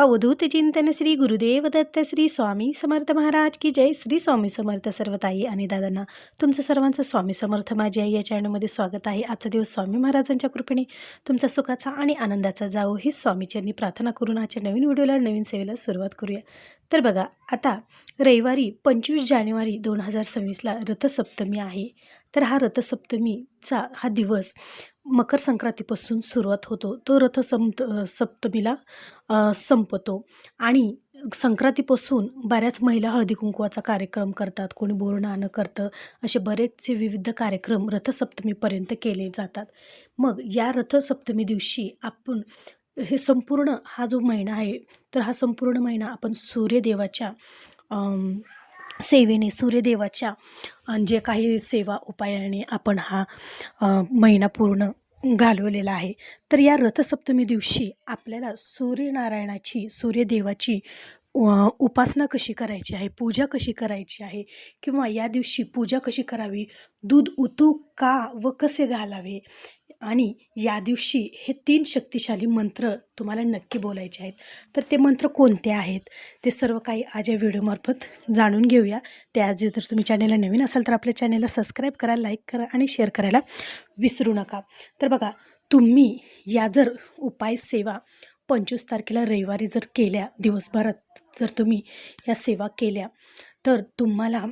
अवधूत चिंतन श्री गुरुदेव दत्त श्री स्वामी समर्थ महाराज की जय. श्री स्वामी समर्थ सर्व ताई आणि दादांना तुमचं सर्वांचं स्वामी समर्थ माझी आई या चॅनलमध्ये स्वागत आहे. आजचा दिवस स्वामी महाराजांच्या कृपेने तुमचा सुखाचा आणि आनंदाचा जावो ही स्वामीचरणी प्रार्थना करून आजच्या नवीन व्हिडिओला नवीन सेवेला सुरुवात करूया. तर बघा आता रविवारी पंचवीस जानेवारी दोन हजार सव्वीसला रथसप्तमी आहे. तर हा रथसप्तमीचा हा दिवस मकर संक्रांतीपासून सुरुवात होतो. तो रथ संप सप्तमीला संपतो. आणि संक्रांतीपासून बऱ्याच महिला हळदी कुंकवाचा कार्यक्रम करतात. कोणी बोरणानं करतं. असे बरेचसे विविध कार्यक्रम रथसप्तमीपर्यंत केले जातात. मग या रथसप्तमी दिवशी आपण हे संपूर्ण हा जो महिना आहे तर हा संपूर्ण महिना आपण सूर्यदेवाच्या सेवेने सूर्यदेवाच्या जे काही सेवा उपायाने आपण हा महिना पूर्ण घालवलेला आहे. तर या रथसप्तमी दिवशी आपल्याला सूर्यनारायणाची सूर्यदेवाची उपासना कशी करायची आहे पूजा कशी करायची आहे किंवा या दिवशी पूजा कशी करावी दूध उतू का व कसे घालावे आणि या दिवशी हे तीन शक्तिशाली मंत्र तुम्हाला नक्की बोलायचे आहेत. तर ते मंत्र कोणते आहेत? ते सर्व काही आज या व्हिडिओमार्फत जाणून घेऊया. त्याआधी जर तुम्ही चॅनेलला नवीन असाल तर आपल्या चॅनेलला सबस्क्राईब करा लाईक करा आणि शेअर करायला विसरू नका. तर बघा तुम्ही या जर उपाय सेवा पंचवीस तारखेला रविवारी जर केल्या दिवसभरात जर तुम्ही या सेवा केल्या तर तुम्हाला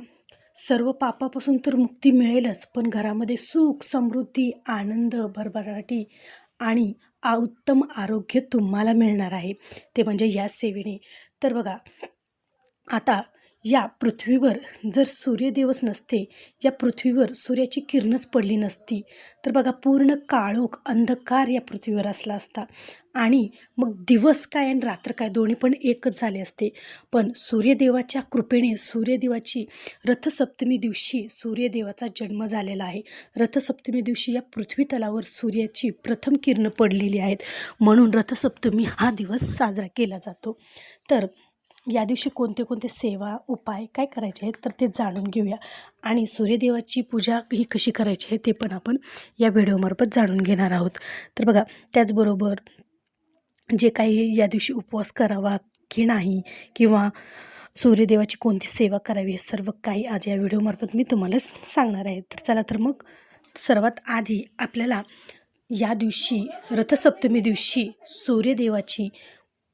सर्व पापापासून तर मुक्ती मिळेलच पण घरामध्ये सुख समृद्धी आनंद भरभराटी आणि आ उत्तम आरोग्य तुम्हाला मिळणार आहे. ते म्हणजे या सेवेने. तर बघा आता या पृथ्वीवर जर सूर्यदिवस नसते या पृथ्वीवर सूर्याची किरणच पडली नसती तर बघा पूर्ण काळोख अंधकार या पृथ्वीवर असला असता. आणि मग दिवस काय आणि रात्र काय दोन्ही पण एकच झाले असते. पण सूर्यदेवाच्या कृपेने सूर्यदेवाची रथसप्तमी दिवशी सूर्यदेवाचा जन्म झालेला आहे. रथसप्तमी दिवशी या पृथ्वी तलावर सूर्याची प्रथम किरणं पडलेली आहेत. म्हणून रथसप्तमी हा दिवस साजरा केला जातो. तर या दिवशी कोणते कोणते सेवा उपाय काय करायचे आहेत तर ते जाणून घेऊया. आणि सूर्यदेवाची पूजा ही कशी करायची आहे ते पण आपण या व्हिडिओमार्फत जाणून घेणार आहोत. तर बघा त्याचबरोबर जे काही या दिवशी उपवास करावा की नाही किंवा सूर्यदेवाची कोणती सेवा करावी हे सर्व काही आज या व्हिडिओमार्फत मी तुम्हाला सांगणार आहे. तर चला तर मग सर्वात आधी आपल्याला या दिवशी रथसप्तमी दिवशी सूर्यदेवाची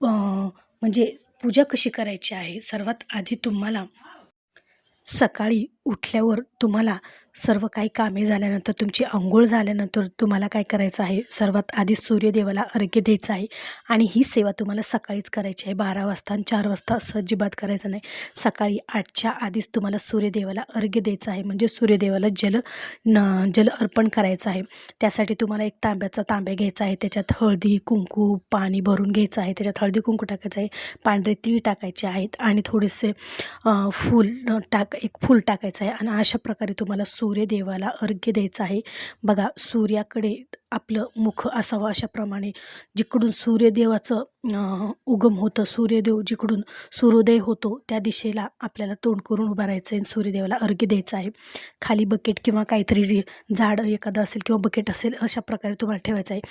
म्हणजे पूजा कशी करायची आहे? सर्वात आधी तुम्हाला सकाळी उठल्यावर तुम्हाला सर्व काही कामे झाल्यानंतर तुमची आंघोळ झाल्यानंतर तुम्हाला काय करायचं आहे? सर्वात आधी सूर्यदेवाला अर्घ्य द्यायचं आहे आणि ही सेवा तुम्हाला सकाळीच करायची आहे. बारा वाजता आणि चार वाजता असं अजिबात करायचं नाही. सकाळी आठच्या आधीच तुम्हाला सूर्यदेवाला अर्घ्य द्यायचं आहे. म्हणजे सूर्यदेवाला जल न जल अर्पण करायचं आहे. त्यासाठी तुम्हाला एक तांब्याचा तांब्या घ्यायचा आहे. त्याच्यात हळदी कुंकू पाणी भरून घ्यायचं आहे. त्याच्यात हळदी कुंकू टाकायचं आहे. पांढरे तीळ टाकायचे आहेत आणि थोडेसे फूल टाक एक फूल टाकायचं आहे आणि अशा प्रकारे तुम्हाला सूर्यदेवाला अर्घ्य द्यायचं आहे. बघा सूर्याकडे आपलं मुख असावं अशाप्रमाणे. जिकडून सूर्यदेवाचं उगम होतं सूर्यदेव जिकडून सूर्योदय होतो त्या दिशेला आपल्याला तोंड करून उभं राहायचं आहे आणि सूर्यदेवाला अर्घ्य द्यायचं आहे. खाली बकेट किंवा काहीतरी झाड एखादं असेल किंवा बकेट असेल अशा प्रकारे तुम्हाला ठेवायचं आहे.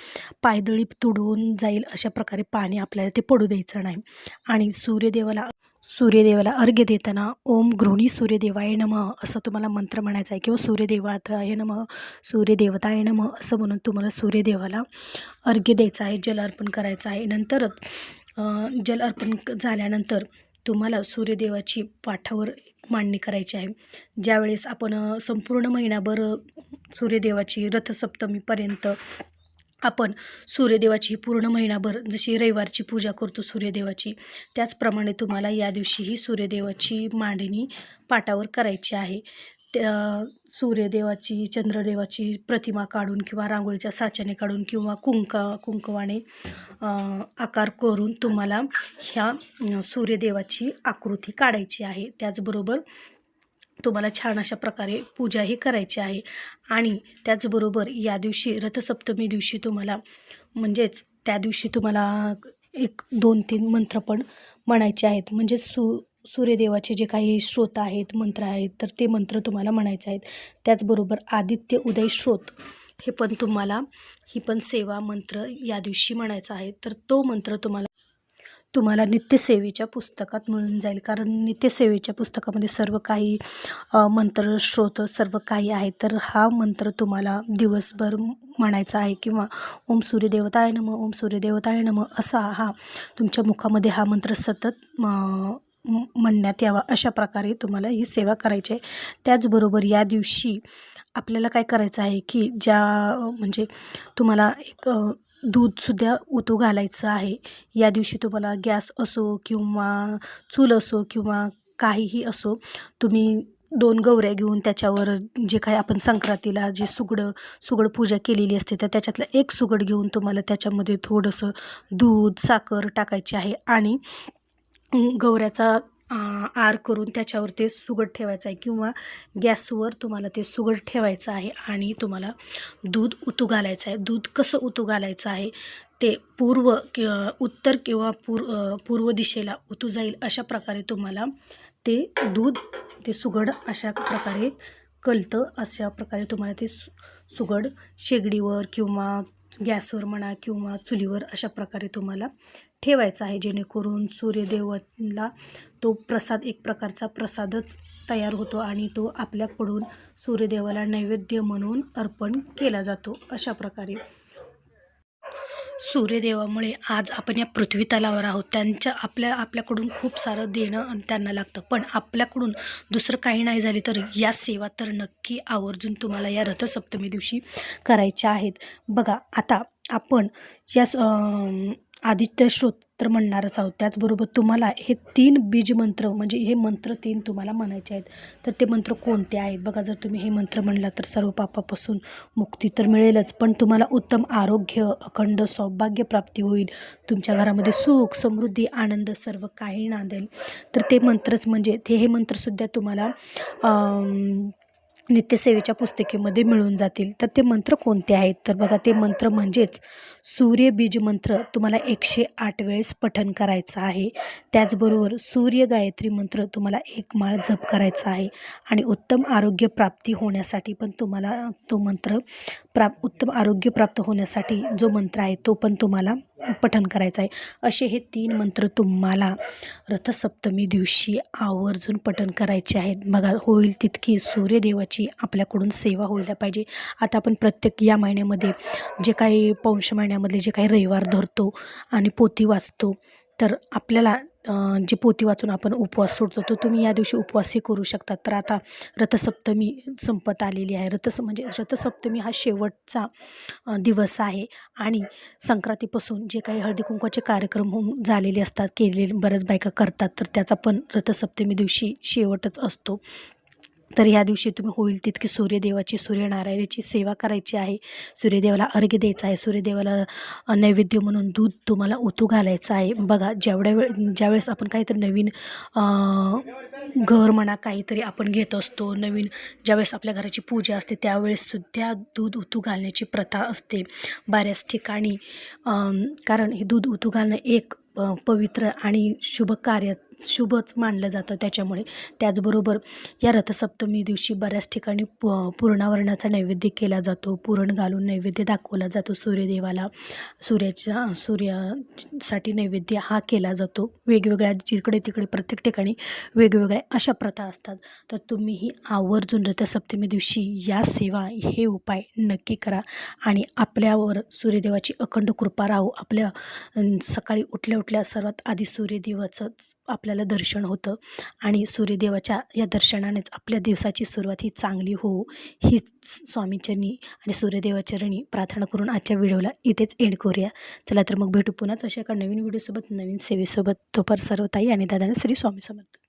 पायदळी तुडवून जाईल अशा प्रकारे पाणी आपल्याला ते पडू द्यायचं नाही. आणि सूर्यदेवाला सूर्यदेवाला अर्घ्य देताना ओम गृहिणी सूर्यदेवाय नमः असं तुम्हाला मंत्र म्हणायचा आहे किंवा सूर्यदेवाताय नमः सूर्यदेवताय नमः असं म्हणून तुम्हाला सूर्यदेवाला अर्घ्य द्यायचं आहे जल अर्पण करायचं आहे. नंतरच जल अर्पण क- झाल्यानंतर तुम्हाला सूर्यदेवाची पाठावर मांडणी करायची आहे. ज्यावेळेस आपण संपूर्ण महिनाभर सूर्यदेवाची रथसप्तमीपर्यंत आपण सूर्यदेवाची पूर्ण महिनाभर जशी रविवारची पूजा करतो सूर्यदेवाची त्याचप्रमाणे तुम्हाला या दिवशीही सूर्यदेवाची मांडणी पाटावर करायची आहे. त्या सूर्यदेवाची चंद्रदेवाची प्रतिमा काढून किंवा रांगोळीच्या साच्याने काढून किंवा कुंका कुंकवाने आकार करून तुम्हाला ह्या सूर्यदेवाची आकृती काढायची आहे. त्याचबरोबर तुम्हाला छान अशा प्रकारे पूजाही करायची आहे. आणि त्याचबरोबर या दिवशी रथसप्तमी दिवशी तुम्हाला म्हणजेच त्या दिवशी तुम्हाला एक दोन तीन मंत्र पण म्हणायचे आहेत. म्हणजेच सू सूर्यदेवाचे जे काही स्रोत आहेत मंत्र आहेत तर ते मंत्र तुम्हाला म्हणायचे आहेत. त्याचबरोबर आदित्य उदय स्रोत हे पण तुम्हाला ही पण सेवा मंत्र या दिवशी म्हणायचा आहे. तर तो मंत्र तुम्हाला तुम्हाला नित्यसेवेच्या पुस्तकात मिळून जाईल. कारण नित्यसेवेच्या पुस्तकामध्ये सर्व काही मंत्र श्रोत सर्व काही आहे. तर हा मंत्र तुम्हाला दिवसभर म्हणायचा आहे किंवा ओम सूर्यदेवताय नम ओम सूर्यदेवताय नम असा हा तुमच्या मुखामध्ये हा मंत्र सतत म्हणण्यात यावा अशा प्रकारे तुम्हाला ही सेवा करायची आहे. त्याचबरोबर या दिवशी आपल्याला काय करायचं आहे की ज्या म्हणजे तुम्हाला एक दूधसुद्धा उतू घालायचं आहे. या दिवशी तुम्हाला गॅस असो किंवा चूल असो किंवा काहीही असो तुम्ही दोन गवऱ्या घेऊन त्याच्यावर जे काही आपण संक्रांतीला जे सुगडं सुगड पूजा केलेली असते तर त्याच्यातलं एक सुगड घेऊन तुम्हाला त्याच्यामध्ये थोडंसं दूध साखर टाकायची आहे. आणि गवऱ्याचा आर करून त्याच्यावर ते सुगड ठेवायचं आहे किंवा गॅसवर तुम्हाला ते सुगड ठेवायचं आहे आणि तुम्हाला दूध उतू घालायचं आहे. दूध कसं उतू घालायचं आहे? ते पूर्व कि उत्तर किंवा पूर पूर्व दिशेला उतू जाईल अशा प्रकारे तुम्हाला ते दूध ते सुगड अशा प्रकारे कलतं अशा प्रकारे तुम्हाला ते सु सुगड शेगडीवर किंवा गॅसवर म्हणा किंवा चुलीवर अशा प्रकारे तुम्हाला ठेवायचा आहे जेणेकरून सूर्यदेवाला तो प्रसाद एक प्रकारचा प्रसादच तयार होतो आणि तो आपल्याकडून सूर्यदेवाला नैवेद्य म्हणून अर्पण केला जातो अशा प्रकारे. सूर्यदेवामुळे आज आपण या पृथ्वी तलावर आहोत. त्यांच्या आपल्या आपल्याकडून खूप सारं देणं त्यांना लागतं. पण आपल्याकडून दुसरं काही नाही झाले तर या सेवा तर नक्की आवर्जून तुम्हाला या रथसप्तमी दिवशी करायच्या आहेत. बघा आता आपण या आदित्य श्रोत आदित्य म्हणणारच आहोत. त्याचबरोबर तुम्हाला हे तीन बीज मंत्र म्हणजे हे मंत्र तीन तुम्हाला म्हणायचे आहेत. तर ते मंत्र कोणते आहेत? बघा जर तुम्ही हे मंत्र म्हणला तर सर्व पापापासून मुक्ती तर मिळेलच पण तुम्हाला उत्तम आरोग्य अखंड सौभाग्य प्राप्ती होईल. तुमच्या घरामध्ये सुख समृद्धी आनंद सर्व काही नांदेल. तर ते मंत्रच म्हणजे ते हे मंत्रसुद्धा तुम्हाला नित्यसेवेच्या पुस्तिकेमध्ये मिळून जातील. तर ते मंत्र कोणते आहेत? तर बघा ते मंत्र म्हणजेच सूर्य मंत्र तुम्हाला एकशे आठ वेळेस पठण करायचं आहे. त्याचबरोबर सूर्य गायत्री मंत्र तुम्हाला एक माळ जप करायचा आहे. आणि उत्तम आरोग्य प्राप्ती होण्यासाठी पण तुम्हाला तो मंत्र प्राप उत्तम आरोग्य प्राप्त होण्यासाठी जो मंत्र आहे तो पण तुम्हाला पठण करायचा आहे. असे हे तीन मंत्र तुम्हाला रथसप्तमी दिवशी आवर्जून पठण करायचे आहेत. बघा होईल तितकी सूर्यदेवाची आपल्याकडून सेवा व्हायला पाहिजे. आता आपण प्रत्येक या महिन्यामध्ये जे काही पौष महिन्यामधले जे काही रविवार धरतो आणि पोती वाचतो तर आपल्याला जे जी वाचून आपण उपवास सोडतो तो तुम्ही या दिवशी उपवासही करू शकता तर आता रथसप्तमी संपत आलेली आहे. रथस म्हणजे रथसप्तमी हा शेवटचा दिवस आहे आणि संक्रांतीपासून जे काही हळदी कुंकवाचे कार्यक्रम होऊन झालेले असतात केलेले बऱ्याच बायका करतात तर त्याचा पण रथसप्तमी दिवशी शेवटच असतो. तर या दिवशी तुम्ही होईल तितकी सूर्यदेवाची सूर्यनारायणाची सेवा करायची आहे. सूर्यदेवाला अर्घ्य द्यायचा आहे. सूर्यदेवाला नैवेद्य म्हणून दूध तुम्हाला ओतू घालायचं आहे. बघा जेवढ्या वेळ ज्यावेळेस आपण काहीतरी नवीन घर म्हणा काहीतरी आपण घेत असतो नवीन ज्यावेळेस आपल्या घराची पूजा असते त्यावेळेससुद्धा दूध उतू घालण्याची प्रथा असते. बऱ्याच ठिकाणी कारण हे दूध उतू घालणं एक पवित्र आणि शुभ कार्य शुभच मानलं जातं त्याच्यामुळे. त्याचबरोबर या रथसप्तमी दिवशी बऱ्याच ठिकाणी प पूर्णावरणाचा नैवेद्य केला जातो. पुरण घालून नैवेद्य दाखवला जातो सूर्यदेवाला. सूर्याच्या सूर्यासाठी नैवेद्य हा केला जातो. वेगवेगळ्या जिकडे तिकडे प्रत्येक ठिकाणी वेगवेगळ्या अशा प्रथा असतात. तर तुम्हीही आवर्जून रथसप्तमी दिवशी या सेवा हे उपाय नक्की करा आणि आपल्यावर सूर्यदेवाची अखंड कृपा राहू. आपल्या सकाळी उठल्या उठल्या सर्वात आधी सूर्यदेवाचं आप आपल्याला दर्शन होतं आणि सूर्यदेवाच्या या दर्शनानेच आपल्या दिवसाची सुरुवात ही चांगली हो ही स्वामीचरणी आणि सूर्यदेवाचरणी प्रार्थना करून आजच्या व्हिडिओला इथेच एंड करूया. चला तर मग भेटू पुन्हाच अशा एका नवीन व्हिडिओसोबत नवीन सेवेसोबत. तोपर सर्व ताई आणि दादाने श्री स्वामी समर्थ.